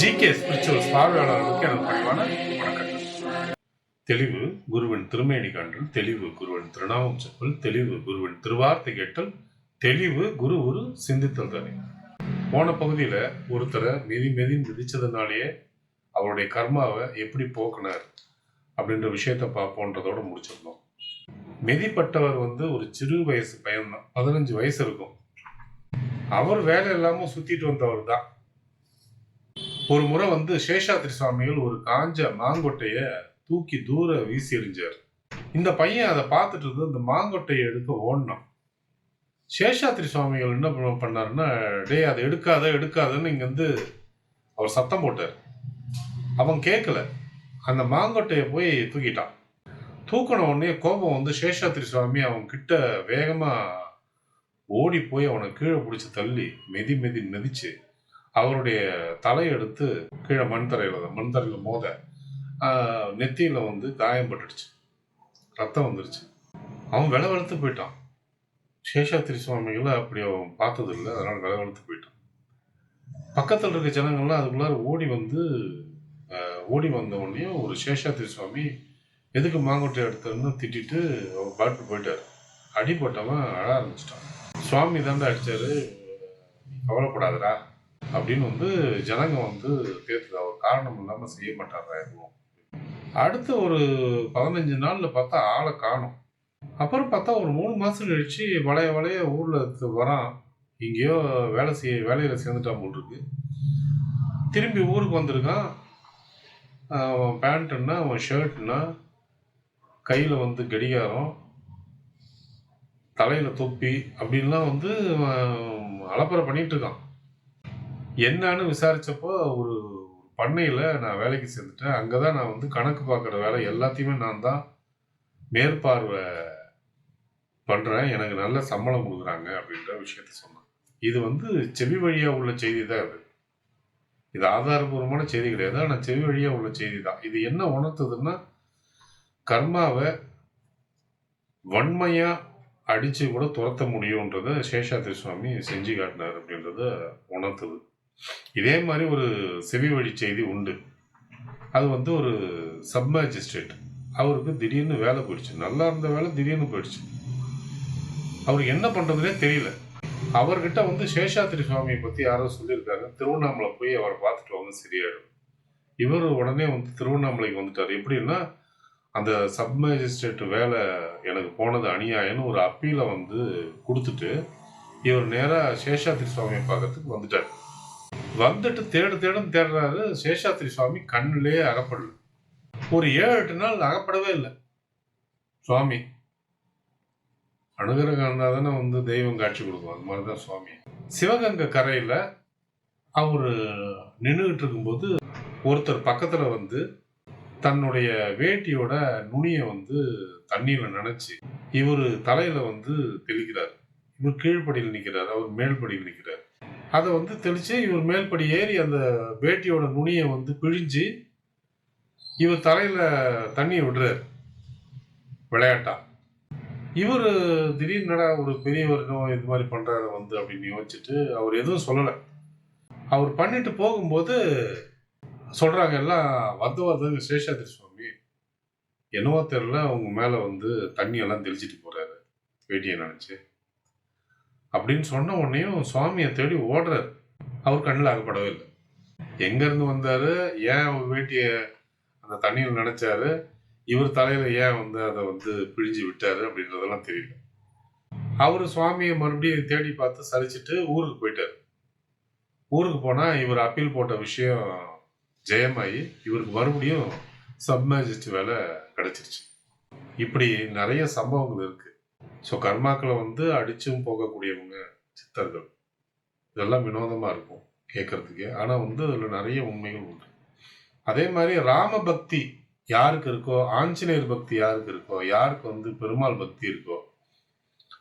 GK spirituals பார்வையாளர்களுக்கு எனது பணிவான வணக்கங்கள் தெளிவு குருவின் திருமேனி காண்டல் தெளிவு குருவின் திருநாமம் செப்பல் தெளிவு குருவின் திருவார்த்தை கேட்டல் தெளிவு குரு ஒரு சிந்தித்தல் தானே. போன பகுதியில் ஒருத்தரை மிதி மிதி மிதிச்சதுனாலேயே அவருடைய கர்மாவை எப்படி போக்குனார் அப்படின்ற விஷயத்த பார்ப்போன்றதோட முடிச்சிருந்தோம். மிதிப்பட்டவர் வந்து ஒரு சிறு வயசு பையன்தான் பதினஞ்சு வயசு இருக்கும். அவர் வேலை இல்லாமல் சுத்திட்டு வந்தவர் தான் ஒரு முறை வந்து சேஷாத்ரி சுவாமிகள் ஒரு காஞ்ச மாங்கொட்டைய தூக்கி தூர வீசி எறிஞ்சார். இந்த பையன் அதை பார்த்துட்டு இருந்து இந்த மாங்கொட்டையை எடுக்க ஓடினான் சேஷாத்ரி சுவாமிகள் என்ன பண்ணாருன்னா டேய் அதை எடுக்காத எடுக்காதன்னு இங்க வந்து அவர் சத்தம் போட்டார். அவன் கேட்கல. அந்த மாங்கொட்டையை போய் தூக்கிட்டான். தூக்கின உடனே கோபம் வந்து சேஷாத்ரி சுவாமி அவன் கிட்ட வேகமா ஓடி போய் அவனை கீழே பிடிச்சி தள்ளி மெதி மெதி மெதிச்சு அவருடைய தலையை எடுத்து கீழே மண் தரையில் மண் தரையில் மோத நெத்தியில் வந்து காயம் பட்டுடுச்சு. ரத்தம் வந்துருச்சு. அவன் வில வளர்த்து போயிட்டான். சேஷாத்திரி சுவாமிகளை அப்படி அவன் பார்த்ததில்லை. அதனால் அதனால வில போயிட்டான். பக்கத்தில் இருக்க ஜனங்கள்லாம் அதுக்குள்ளார ஓடி வந்து ஓடி வந்தவொடனே ஒரு சேஷாத்திரி சுவாமி எதுக்கு மாங்கொட்டை எடுத்தன்னு திட்டிட்டு அவன் பாட்டு போயிட்டார். அடிபட்டவன் அழ ஆரம்பிச்சிட்டான். சுவாமி தாண்டா அடிச்சாரு. கவலைப்படாதடா. அப்படின்னு வந்து ஜனங்க வந்து தேர்த்து அவர் காரணம் இல்லாமல் செய்ய மாட்டாரா எதுவும்? அடுத்த ஒரு பதினஞ்சு நாளில் பார்த்தா ஆளை காணும். அப்புறம் பார்த்தா ஒரு மூணு மாதம் கழிச்சு வளைய வளைய ஊரில் வரான். எங்கேயோ வேலை செய்ய வேலையில் சேர்ந்துட்டான் போல் இருக்கு திரும்பி ஊருக்கு வந்திருக்கான். அவன் பேண்ட்டுன்னா அவன் ஷர்ட்னா கையில் வந்து கடிகாரம் தலையில் தொப்பி அப்படின்லாம் வந்து அலப்பறை பண்ணிட்டு இருக்கான். என்னன்னு விசாரிச்சப்போ ஒரு பண்ணையில் நான் வேலைக்கு சேர்ந்துட்டேன். அங்கே தான் நான் வந்து கணக்கு பார்க்குற வேலை எல்லாத்தையுமே நான் தான் மேற்பார்வை பண்ணுறேன் எனக்கு நல்ல சம்பளம் கொடுக்குறாங்க அப்படின்ற விஷயத்த சொன்னேன். இது வந்து செவி வழியாக உள்ள செய்தி தான் இது இது ஆதாரபூர்வமான செய்தி கிடையாது. ஆனால் செவி வழியாக உள்ள செய்தி தான். இது என்ன உணர்த்துதுன்னா கர்மாவை வன்மையாக அடித்து கூட துரத்த முடியுன்றதை சேஷாத்ரி சுவாமி செஞ்சு காட்டினார் அப்படின்றத உணர்த்துது. இதே மாதிரி ஒரு செவி வழி செய்தி உண்டு. அது வந்து ஒரு சப் மேஜிஸ்ட்ரேட் அவருக்கு திடீர்னு வேலை போயிடுச்சு. நல்லா இருந்த வேலை திடீர்னு போயிடுச்சு. அவருக்கு என்ன பண்றதுனே தெரியல. அவர்கிட்ட வந்து சேஷாத்ரி சுவாமியை பத்தி யாரோ சொல்லியிருக்காங்க. திருவண்ணாமலை போய் அவரை பார்த்துட்டு வாங்க சரியாயிடும். இவர் உடனே வந்து திருவண்ணாமலைக்கு வந்துட்டார். எப்படின்னா அந்த சப் மேஜிஸ்ட்ரேட் வேலை எனக்கு போனது அநியாயம்னு ஒரு அப்பீலை வந்து கொடுத்துட்டு இவர் நேராக சேஷாத்ரி சுவாமியை பார்க்கறதுக்கு வந்துட்டார். வந்துட்டு தேடு தேடும் தேடுறாரு சேஷாத்ரி சுவாமி கண்ணிலே அகப்படல. ஒரு ஏழு எட்டு நாள் அகப்படவே இல்லை. சுவாமி அனுகிரகம் இருந்தால் தானே வந்து தெய்வம் காட்சி கொடுக்கும். அது மாதிரி தான் சுவாமி. சிவகங்கை கரையில் அவர் நின்றுகிட்டு இருக்கும்போது ஒருத்தர் பக்கத்தில் வந்து தன்னுடைய வேட்டியோட நுனியை வந்து தண்ணியில் நினச்சி இவர் தலையில் வந்து தெளிக்கிறார். இவர் கீழ்ப்படியில் நிற்கிறார் அவர் மேல்படியில் நிற்கிறார் அதை வந்து தெளித்து இவர் மேல்படி ஏறி அந்த வேட்டியோட நுனியை வந்து பிழிஞ்சு இவர் தலையில் தண்ணியை விடுறாரு. விளையாட்டா. இவர் திடீர்னடா ஒரு பெரியவர் இது மாதிரி பண்ணுறாரு வந்து அப்படின்னு யோசிச்சுட்டு அவர் எதுவும் சொல்லலை. அவர் பண்ணிட்டு போகும்போது சொல்கிறாங்க எல்லாம் வந்து வந்தவங்க சேஷாதிரி சுவாமி என்னவோ தெரில அவங்க மேலே வந்து தண்ணியெல்லாம் தெளிச்சிட்டு போகிறாரு வேட்டியை நினச்சி. அப்படின்னு சொன்ன உடனேயும் சுவாமியை தேடி ஓடுறாரு. அவர் கண்ணில் அகப்படவே இல்லை. எங்கேருந்து வந்தார்? வந்தாரு ஏன் அவர் வேட்டியை அந்த தண்ணியில் நினைச்சாரு? இவர் தலையில் ஏன் வந்து அதை வந்து பிழிஞ்சு விட்டாரு அப்படின்றதெல்லாம் தெரியல. அவர் சுவாமியை மறுபடியும் தேடி பார்த்து சரிச்சிட்டு ஊருக்கு போயிட்டாரு. ஊருக்கு போனால் இவர் அப்பீல் போட்ட விஷயம் ஜெயமாயி இவருக்கு மறுபடியும் சப்மேஜிஸ்ட் வேலை கிடச்சிருச்சு. இப்படி நிறைய சம்பவங்கள் இருக்குது ஸோ கர்மாக்களை வந்து அடிச்சும் போகக்கூடியவங்க சித்தர்கள். இதெல்லாம் வினோதமா இருக்கும் கேட்கறதுக்கு. ஆனா வந்து அதுல நிறைய உண்மைகள் உண்டு. அதே மாதிரி ராம பக்தி யாருக்கு இருக்கோ ஆஞ்சநேயர் பக்தி யாருக்கு இருக்கோ யாருக்கு வந்து பெருமாள் பக்தி இருக்கோ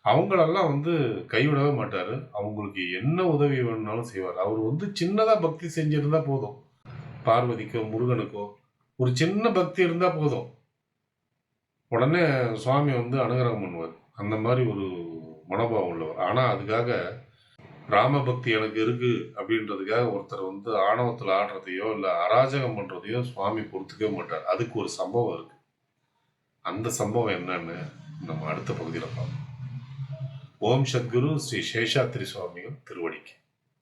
அவங்களெல்லாம் வந்து கைவிடவே மாட்டாரு. அவங்களுக்கு என்ன உதவி வேணும்னாலும் செய்வார். அவர் வந்து சின்னதா பக்தி செஞ்சிருந்தா போதும். பார்வதிக்கோ முருகனுக்கோ ஒரு சின்ன பக்தி இருந்தா போதும். உடனே சுவாமி வந்து அனுகிரகம் பண்ணுவார். அந்த மாதிரி ஒரு மனோபாவம் உள்ளவர். ஆனால் அதுக்காக ராம பக்தி எனக்கு இருக்கு அப்படின்றதுக்காக ஒருத்தர் வந்து ஆணவத்தில் ஆடுறதையோ இல்லை அராஜகம் பண்ணுறதையோ சுவாமி பொறுத்துக்கவே மாட்டார். அதுக்கு ஒரு சம்பவம் இருக்கு. அந்த சம்பவம் என்னன்னு நம்ம அடுத்த பகுதியில் பார்ப்போம். ஓம் சத்குரு ஸ்ரீ சேஷாத்ரி சுவாமிகள்